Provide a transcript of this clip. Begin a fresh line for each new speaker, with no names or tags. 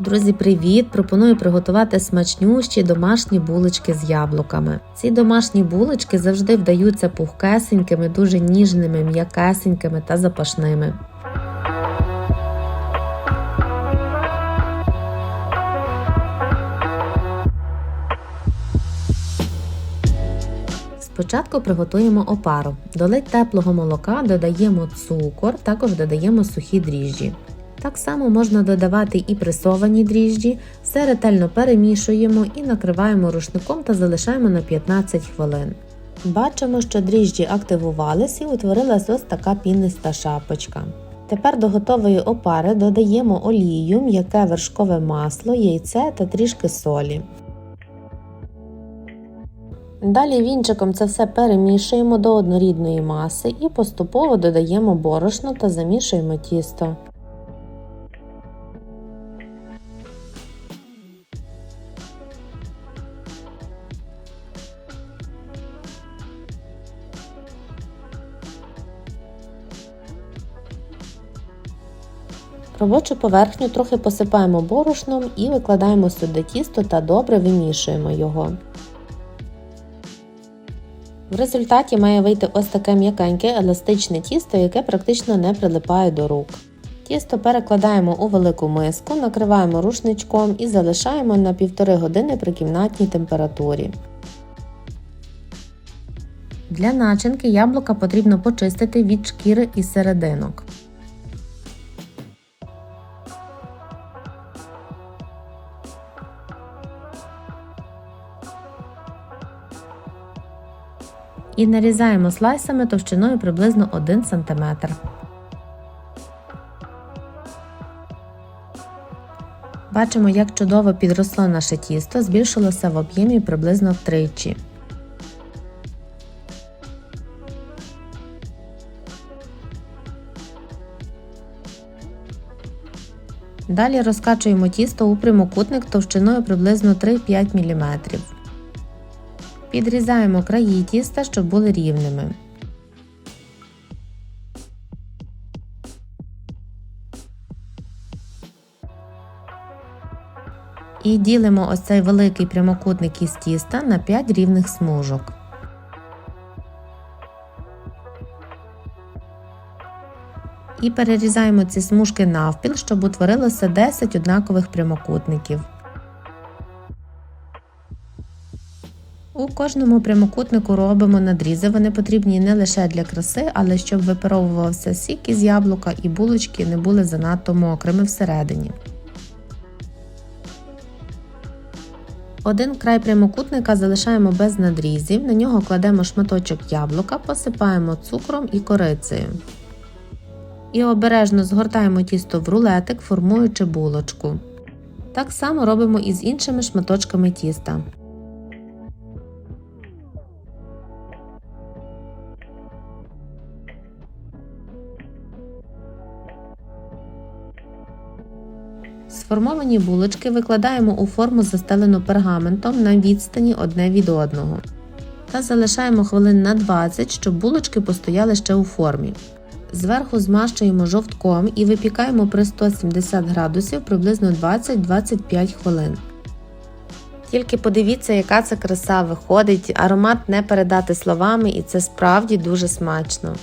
Друзі, привіт! Пропоную приготувати смачнющі домашні булочки з яблуками. Ці домашні булочки завжди вдаються пухкесенькими, дуже ніжними, м'якесенькими та запашними. Спочатку приготуємо опару. До ледь теплого молока додаємо цукор, також додаємо сухі дріжджі. Так само можна додавати і пресовані дріжджі, все ретельно перемішуємо і накриваємо рушником та залишаємо на 15 хвилин. Бачимо, що дріжджі активувались і утворилась ось така піниста шапочка. Тепер до готової опари додаємо олію, м'яке вершкове масло, яйце та трішки солі. Далі вінчиком це все перемішуємо до однорідної маси і поступово додаємо борошно та замішуємо тісто. Робочу поверхню трохи посипаємо борошном і викладаємо сюди тісто та добре вимішуємо його. В результаті має вийти ось таке м'якеньке еластичне тісто, яке практично не прилипає до рук. Тісто перекладаємо у велику миску, накриваємо рушничком і залишаємо на 1,5 години при кімнатній температурі. Для начинки яблука потрібно почистити від шкіри і серединок. І нарізаємо слайсами товщиною приблизно 1 см. Бачимо, як чудово підросло наше тісто, збільшилося в об'ємі приблизно втричі. Далі розкачуємо тісто у прямокутник товщиною приблизно 3-5 мм. Підрізаємо краї тіста, щоб були рівними. І ділимо ось цей великий прямокутник із тіста на 5 рівних смужок. І перерізаємо ці смужки навпіл, щоб утворилося 10 однакових прямокутників. У кожному прямокутнику робимо надрізи. Вони потрібні не лише для краси, але щоб випаровувався сік із яблука і булочки не були занадто мокрими всередині. Один край прямокутника залишаємо без надрізів, на нього кладемо шматочок яблука, посипаємо цукром і корицею. І обережно згортаємо тісто в рулетик, формуючи булочку. Так само робимо і з іншими шматочками тіста. Сформовані булочки викладаємо у форму застелену пергаментом на відстані одне від одного та залишаємо хвилин на 20, щоб булочки постояли ще у формі. Зверху змащуємо жовтком і випікаємо при 170 градусів приблизно 20-25 хвилин. Тільки подивіться, яка це краса виходить, аромат не передати словами, і це справді дуже смачно.